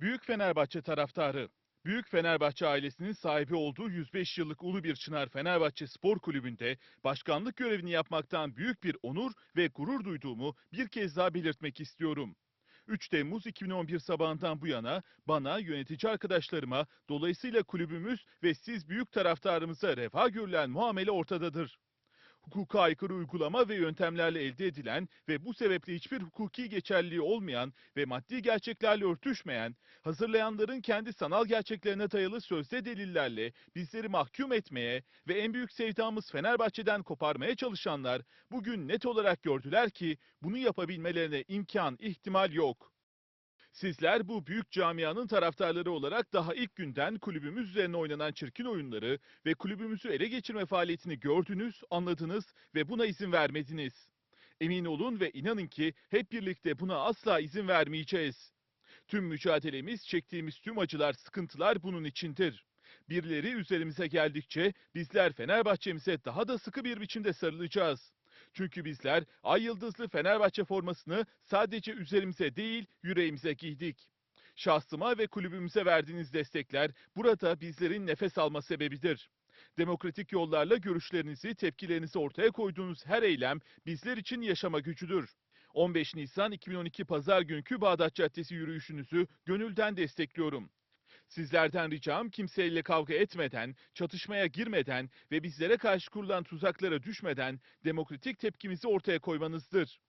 Büyük Fenerbahçe taraftarı. Büyük Fenerbahçe ailesinin sahibi olduğu 105 yıllık Ulu Bir Çınar Fenerbahçe Spor Kulübü'nde başkanlık görevini yapmaktan büyük bir onur ve gurur duyduğumu bir kez daha belirtmek istiyorum. 3 Temmuz 2011 sabahından bu yana bana, yönetici arkadaşlarıma, dolayısıyla kulübümüz ve siz büyük taraftarımıza refah görülen muamele ortadadır. Hukuka aykırı uygulama ve yöntemlerle elde edilen ve bu sebeple hiçbir hukuki geçerliliği olmayan ve maddi gerçeklerle örtüşmeyen, hazırlayanların kendi sanal gerçeklerine dayalı sözde delillerle bizleri mahkum etmeye ve en büyük sevdamız Fenerbahçe'den koparmaya çalışanlar bugün net olarak gördüler ki bunu yapabilmelerine imkan, ihtimal yok. Sizler bu büyük camianın taraftarları olarak daha ilk günden kulübümüz üzerine oynanan çirkin oyunları ve kulübümüzü ele geçirme faaliyetini gördünüz, anladınız ve buna izin vermediniz. Emin olun ve inanın ki hep birlikte buna asla izin vermeyeceğiz. Tüm mücadelemiz, çektiğimiz tüm acılar, sıkıntılar bunun içindir. Birileri üzerimize geldikçe bizler Fenerbahçemize daha da sıkı bir biçimde sarılacağız. Çünkü bizler ay yıldızlı Fenerbahçe formasını sadece üzerimize değil yüreğimize giydik. Şahsıma ve kulübümüze verdiğiniz destekler burada bizlerin nefes alma sebebidir. Demokratik yollarla görüşlerinizi, tepkilerinizi ortaya koyduğunuz her eylem bizler için yaşama gücüdür. 15 Nisan 2012 Pazar günkü Bağdat Caddesi yürüyüşünüzü gönülden destekliyorum. Sizlerden ricam kimseyle kavga etmeden, çatışmaya girmeden ve bizlere karşı kurulan tuzaklara düşmeden demokratik tepkimizi ortaya koymanızdır.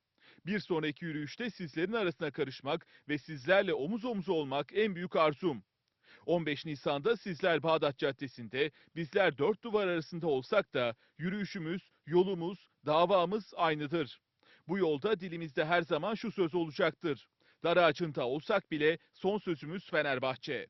Bir sonraki yürüyüşte sizlerin arasına karışmak ve sizlerle omuz omuza olmak en büyük arzum. 15 Nisan'da sizler Bağdat Caddesi'nde, bizler dört duvar arasında olsak da yürüyüşümüz, yolumuz, davamız aynıdır. Bu yolda dilimizde her zaman şu söz olacaktır. Dar ağacında olsak bile son sözümüz Fenerbahçe.